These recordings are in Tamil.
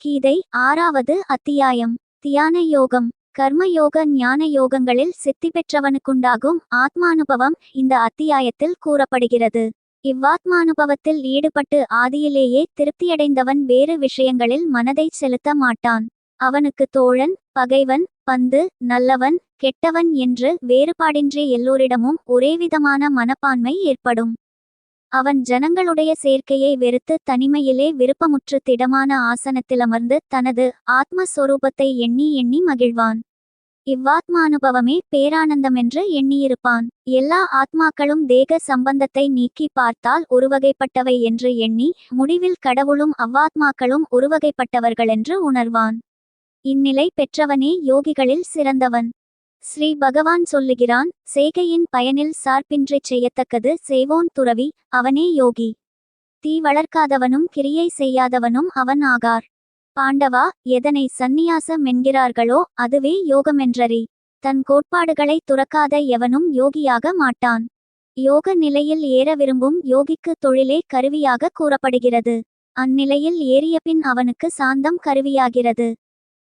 கீதை ஆறாவது அத்தியாயம். தியான யோகம் கர்மயோக ஞான யோகங்களில் சித்தி பெற்றவனுக்குண்டாகும் ஆத்மானுபவம் இந்த அத்தியாயத்தில் கூறப்படுகிறது. இவ்வாத்மானுபவத்தில் ஈடுபட்டு ஆதியிலேயே திருப்தியடைந்தவன் வேறு விஷயங்களில் மனதை செலுத்த மாட்டான். அவனுக்கு தோழன் பகைவன் பந்து நல்லவன் கெட்டவன் என்று வேறுபாடின்றி எல்லோரிடமும் ஒரேவிதமான மனப்பான்மை ஏற்படும். அவன் ஜனங்களுடைய சேர்க்கையை வெறுத்து தனிமையிலே விருப்பமுற்று திடமான ஆசனத்திலமர்ந்து தனது ஆத்மஸ்வரூபத்தை எண்ணி எண்ணி மகிழ்வான். இவ்வாத்மானுபவமே பேரானந்தமென்று எண்ணியிருப்பான். எல்லா ஆத்மாக்களும் தேக சம்பந்தத்தை நீக்கி பார்த்தால் ஒருவகைப்பட்டவை என்று எண்ணி முடிவில் கடவுளும் அவ்வாத்மாக்களும் ஒருவகைப்பட்டவர்களென்று உணர்வான். இந்நிலை பெற்றவனே யோகிகளில் சிறந்தவன். ஸ்ரீ பகவான் சொல்லுகிறான் செய்கையின் பயனில் சார்பின்றிச் செய்யத்தக்கது செய்வோன் துறவி அவனே யோகி. தீ வளர்க்காதவனும் கிரியை செய்யாதவனும் அவன் ஆகார். பாண்டவா எதனை சந்நியாசம் என்கிறார்களோ அதுவே யோகமென்றறி. தன் கோட்பாடுகளை துறக்காத எவனும் யோகியாக மாட்டான். யோக நிலையில் ஏற விரும்பும் யோகிக்கு தொழிலே கருவியாக கூறப்படுகிறது. அந்நிலையில் ஏறியபின் அவனுக்கு சாந்தம் கருவியாகிறது.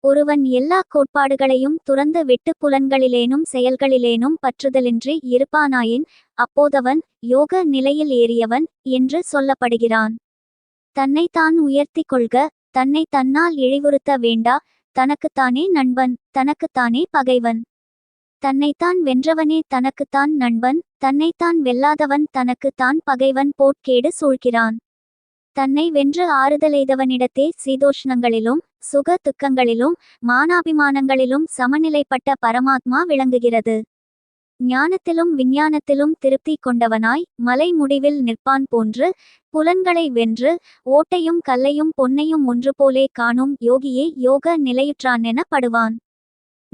ஒருவன் எல்லா கோட்பாடுகளையும் துறந்து விட்டு புலன்களிலேனும் செயல்களிலேனும் பற்றுதலின்றி இருப்பானாயின் அப்போதவன் யோக நிலையில் ஏறியவன் என்று சொல்லப்படுகிறான். தன்னைத்தான் உயர்த்தி கொள்க தன்னை தன்னால் இழிவுறுத்த வேண்டா தனக்குத்தானே நண்பன் தனக்குத்தானே பகைவன். தன்னைத்தான் வென்றவனே தனக்குத்தான் நண்பன் தன்னைத்தான் வெல்லாதவன் தனக்குத்தான் பகைவன் போட்கேடு சூழ்கிறான். தன்னை வென்று ஆறுதலெய்தவனிடத்தே சீதோஷ்ணங்களிலும் சுக துக்கங்களிலும் மானாபிமானங்களிலும் சமநிலைப்பட்ட பரமாத்மா விளங்குகிறது. ஞானத்திலும் விஞ்ஞானத்திலும் திருப்தி கொண்டவனாய் மலை முடிவில் நிற்பான் போன்று புலன்களை வென்று ஓட்டையும் கல்லையும் பொன்னையும் ஒன்று போலே காணும் யோகியே யோக நிலையுற்றான் எனப்படுவான்.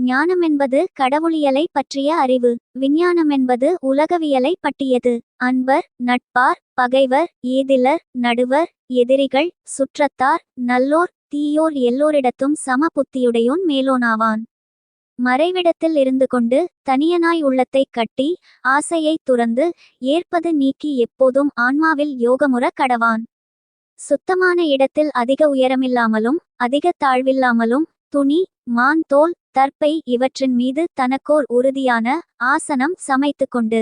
ஞானமென்பது கடவுளியலை பற்றிய அறிவு விஞ்ஞானமென்பது உலகவியலை பற்றியது. அன்பர் நட்பார் பகைவர் ஏதிலர் நடுவர் எதிரிகள் சுற்றத்தார் நல்லோர் தீயோர் எல்லோரிடத்தும் சம புத்தியுடையோன் மேலோனாவான். மறைவிடத்தில் இருந்து கொண்டு தனியனாய் உள்ளத்தைக் கட்டி ஆசையை துறந்து ஏற்பது நீக்கி எப்போதும் ஆன்மாவில் யோகமுற கடவான். சுத்தமான இடத்தில் அதிக உயரமில்லாமலும் அதிக தாழ்வில்லாமலும் துணி மான் தோல் தற்பை இவற்றின் மீது தனக்கோர் உறுதியான ஆசனம் சமைத்து கொண்டு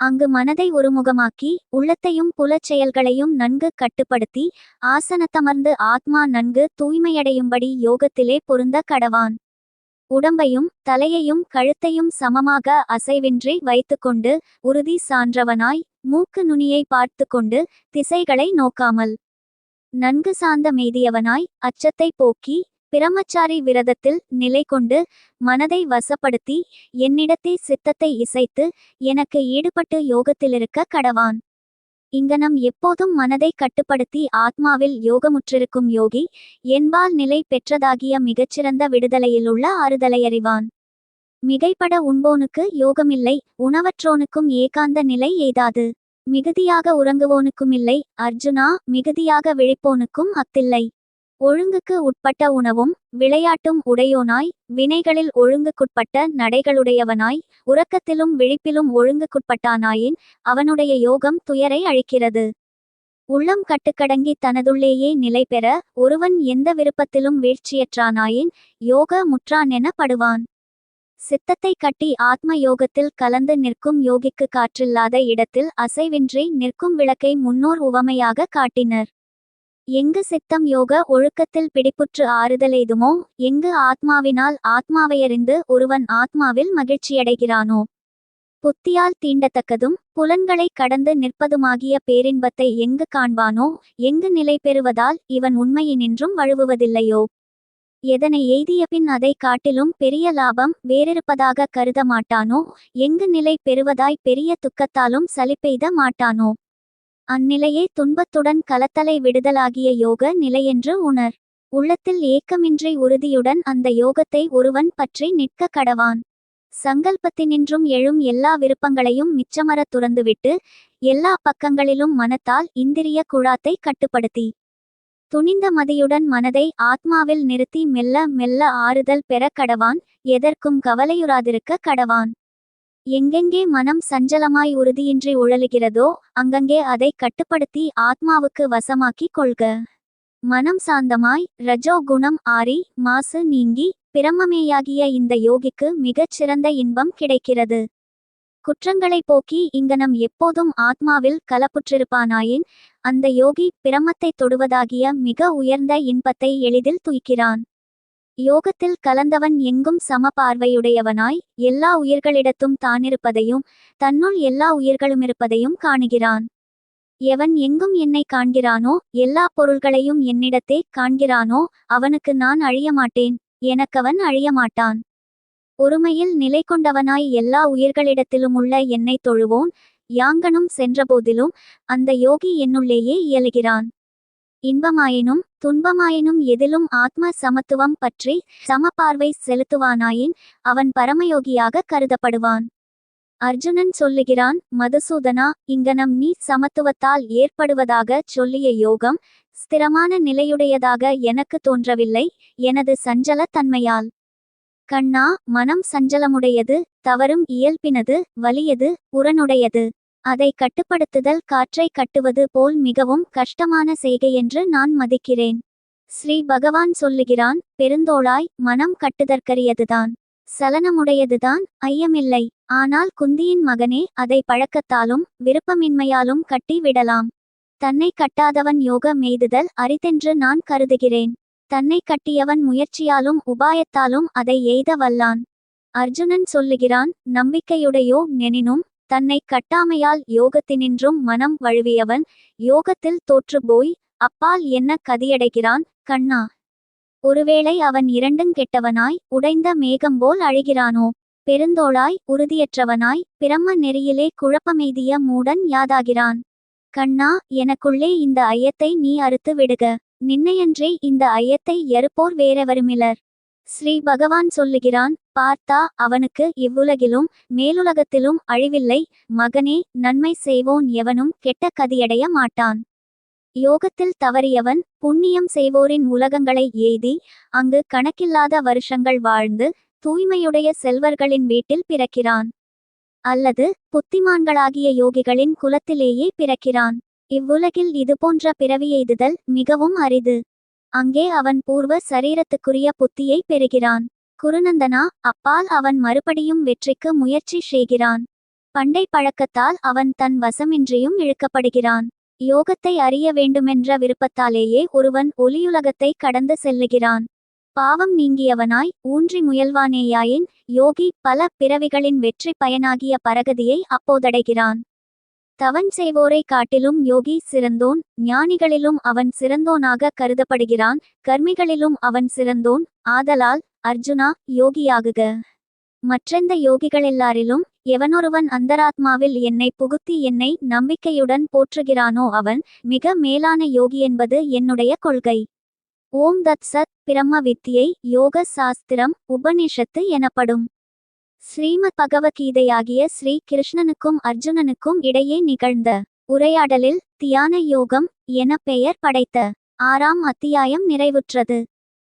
அங்கு மனதை ஒருமுகமாக்கி உள்ளத்தையும் புலச் செயல்களையும் நன்கு கட்டுப்படுத்தி ஆசனத்தமர்ந்து ஆத்மா நன்கு தூய்மையடையும்படி யோகத்திலே பொருந்த கடவான். உடம்பையும் தலையையும் கழுத்தையும் சமமாக அசைவின்றி வைத்துக்கொண்டு உறுதி சான்றவனாய் மூக்கு நுனியை பார்த்து கொண்டு திசைகளை நோக்காமல் நன்கு சார்ந்த மெய்தியவனாய் அச்சத்தை போக்கி பிரம்மச்சாரி விரதத்தில் நிலை கொண்டு மனதை வசப்படுத்தி என்னிடத்தே சித்தத்தை இசைத்து எனக்கு ஈடுபட்டு யோகத்திலிருக்க கடவான். இங்கனம் எப்போதும் மனதை கட்டுப்படுத்தி ஆத்மாவில் யோகமுற்றிருக்கும் யோகி என்பால் நிலை பெற்றதாகிய மிகச்சிறந்த விடுதலையிலுள்ள ஆறுதலையறிவான். மிகைப்பட உண்போனுக்கு யோகமில்லை உணவற்றோனுக்கும் ஏகாந்த நிலை ஏதாது மிகுதியாக உறங்குவோனுக்குமில்லை அர்ஜுனா மிகுதியாக விழிப்போனுக்கும் அத்தில்லை. ஒழுங்குக்கு உட்பட்ட உணவும் விளையாட்டும் உடையோனாய் வினைகளில் ஒழுங்குக்குட்பட்ட நடைகளுடையவனாய் உறக்கத்திலும் விழிப்பிலும் ஒழுங்குக்குட்பட்டானாயின் அவனுடைய யோகம் துயரை அழிக்கிறது. உள்ளம் கட்டுக்கடங்கி தனதுள்ளேயே நிலை பெற ஒருவன் எந்த விருப்பத்திலும் வீழ்ச்சியற்றானாயின் யோக முற்றான் எனப்படுவான் சித்தத்தை கட்டி ஆத்ம யோகத்தில் கலந்து நிற்கும் யோகிக்கு காற்றில்லாத இடத்தில் அசைவின்றி நிற்கும் விளக்கை முன்னோர் உவமையாக காட்டினர். எங்கு சித்தம் யோக ஒழுக்கத்தில் பிடிப்புற்று ஆறுதலெய்துமோ எங்கு ஆத்மாவினால் ஆத்மாவையறிந்து ஒருவன் ஆத்மாவில் மகிழ்ச்சியடைகிறானோ? புத்தியால் தீண்டத்தக்கதும் புலன்களை கடந்து நிற்பதுமாகிய பேரின்பத்தை எங்கு காண்பானோ எங்கு நிலை பெறுவதால் இவன் உண்மையினின்றும் வழுவுவதில்லையோ? எதனை எய்தியபின் அதை காட்டிலும் பெரிய லாபம் வேறிருப்பதாக கருத மாட்டானோ எங்கு நிலை பெறுவதாய் பெரிய துக்கத்தாலும் சலிப்பெய்த மாட்டானோ? அந்நிலையே துன்பத்துடன் கலத்தலை விடுதலாகிய யோக நிலையென்று உணர். உள்ளத்தில் ஏக்கமின்றி உறுதியுடன் அந்த யோகத்தை ஒருவன் பற்றி நிற்க கடவான். சங்கல்பத்தினின்றும் எழும் எல்லா விருப்பங்களையும் மிச்சமர துறந்துவிட்டு எல்லா பக்கங்களிலும் மனத்தால் இந்திரிய குழாத்தை கட்டுப்படுத்தி. துணிந்த மதியுடன் மனதை ஆத்மாவில் நிறுத்தி மெல்ல மெல்ல ஆறுதல் பெற கடவான் எதற்கும் கவலையுறாதிருக்க கடவான். எங்கெங்கே மனம் சஞ்சலமாய் உறுதியின்றி உழலுகிறதோ அங்கங்கே அதை கட்டுப்படுத்தி ஆத்மாவுக்கு வசமாக்கிக் கொள்க. மனம் சாந்தமாய் ரஜோ குணம் ஆறி மாசு நீங்கி பிரமமேயாகிய இந்த யோகிக்கு மிகச் சிறந்த இன்பம் கிடைக்கிறது. குற்றங்களை போக்கி இங்கனம் எப்போதும் ஆத்மாவில் கலப்புற்றிருப்பானாயின் அந்த யோகி பிரமத்தை தொடுவதாகிய மிக உயர்ந்த இன்பத்தை எளிதில் துய்க்கிறான். யோகத்தில் கலந்தவன் எங்கும் சம பார்வையுடையவனாய் எல்லா உயிர்களிடத்தும் தானிருப்பதையும் தன்னுள் எல்லா உயிர்களுமிருப்பதையும் காணுகிறான். எவன் எங்கும் என்னை காண்கிறானோ எல்லா பொருள்களையும் என்னிடத்தே காண்கிறானோ அவனுக்கு நான் அழிய மாட்டேன் எனக்கவன் அழிய மாட்டான் ஒருமையில் நிலை கொண்டவனாய் எல்லா உயிர்களிடத்திலும் உள்ள என்னை தொழுவோன் யாங்கனும் சென்றபோதிலும் அந்த யோகி என்னுள்ளேயே இயலுகிறான். இன்பமாயினும் துன்பமாயினும் எதிலும் ஆத்ம சமத்துவம் பற்றி சமபார்வை செலுத்துவானாயின் அவன் பரமயோகியாக கருதப்படுவான். அர்ஜுனன் சொல்லுகிறான் மதுசூதனா இங்கனம் நீ சமத்துவத்தால் ஏற்படுவதாக சொல்லிய யோகம் ஸ்திரமான நிலையுடையதாக எனக்கு தோன்றவில்லை எனது சஞ்சல தன்மையால் கண்ணா மனம் சஞ்சலமுடையது தவறும் இயல்பினது வலியது புறனுடையது அதை கட்டுப்படுத்துதல் காற்றை கட்டுவது போல் மிகவும் கஷ்டமான செய்கை என்று நான் மதிக்கிறேன். ஸ்ரீ பகவான் சொல்லுகிறான் பெருந்தோளாய் மனம் கட்டுதற்கரியதுதான். சலனமுடையதுதான் ஐயமில்லை. ஆனால் குந்தியின் மகனே அதை பழக்கத்தாலும் விருப்பமின்மையாலும் கட்டி விடலாம். தன்னை கட்டாதவன் யோக மெய்துதல் அரிதென்று நான் கருதுகிறேன். தன்னை கட்டியவன் முயற்சியாலும் உபாயத்தாலும் அதை எய்த வல்லான் அர்ஜுனன் சொல்லுகிறான் நம்பிக்கையுடையோ நெனினும் தன்னை கட்டாமையால் யோகத்தினின்றும் மனம் வழுவியவன் யோகத்தில் தோற்றுப்போய் அப்பால் என்ன கதியடைகிறான் கண்ணா? ஒருவேளை அவன் இரண்டுங் கெட்டவனாய் உடைந்த மேகம்போல் அழுகிறானோ? பெருந்தோளாய் உறுதியற்றவனாய் பிரம்ம நெறியிலே குழப்பமெய்திய மூடன் யாதாகிறான்? கண்ணா எனக்குள்ளே இந்த ஐயத்தை நீ அறுத்து விடுக. நின்னையன்றே இந்த ஐயத்தை எறுப்போர் வேறவருமிலர். ஸ்ரீ பகவான் சொல்லுகிறான் பார்த்தா அவனுக்கு இவ்வுலகிலும் மேலுலகத்திலும் அழிவில்லை மகனே நன்மை செய்வோன் எவனும் கெட்ட கதியடைய மாட்டான். யோகத்தில் தவறியவன் புண்ணியம் செய்வோரின் உலகங்களை எய்தி அங்கு கணக்கில்லாத வருஷங்கள் வாழ்ந்து தூய்மையுடைய செல்வர்களின் வீட்டில் பிறக்கிறான். அல்லது புத்திமான்களாகிய யோகிகளின் குலத்திலேயே பிறக்கிறான். இவ்வுலகில் இதுபோன்ற பிறவி எய்துதல் மிகவும் அரிது. அங்கே அவன் பூர்வ சரீரத்துக்குரிய புத்தியை பெறுகிறான். குருநந்தனா அப்பால் அவன் மறுபடியும் வெற்றிக்கு முயற்சி செய்கிறான். பண்டை பழக்கத்தால் அவன் தன் வசமின்றியும் இழுக்கப்படுகிறான். யோகத்தை அறிய வேண்டுமென்ற விருப்பத்தாலேயே ஒருவன் ஒலியுலகத்தை கடந்து செல்லுகிறான். பாவம் நீங்கியவனாய் ஊன்றி முயல்வானேயாயின் யோகி பல பிறவிகளின் வெற்றி பயனாகிய பரகதியை அப்போதடைகிறான். தவன் செய்வோரை காட்டிலும் யோகி சிறந்தோன் ஞானிகளிலும் அவன் சிறந்தோனாக கருதப்படுகிறான் கர்மிகளிலும் அவன் சிறந்தோன் ஆதலால் அர்ஜுனா யோகியாகுக. மற்றெந்த யோகிகளெல்லாரிலும் எவனொருவன் அந்தராத்மாவில் என்னை புகுத்தி என்னை நம்பிக்கையுடன் போற்றுகிறானோ அவன் மிக மேலான யோகி என்பது என்னுடைய கொள்கை. ஓம் தத் சத் பிரம்ம வித்தியை யோக சாஸ்திரம் உபனிஷத்து எனப்படும். ஸ்ரீமத் பகவத்கீதையாகிய ஸ்ரீ கிருஷ்ணனுக்கும் அர்ஜுனனுக்கும் இடையே நிகழ்ந்த உரையாடலில் தியான யோகம் என பெயர் படைத்த. ஆறாம் அத்தியாயம் நிறைவுற்றது.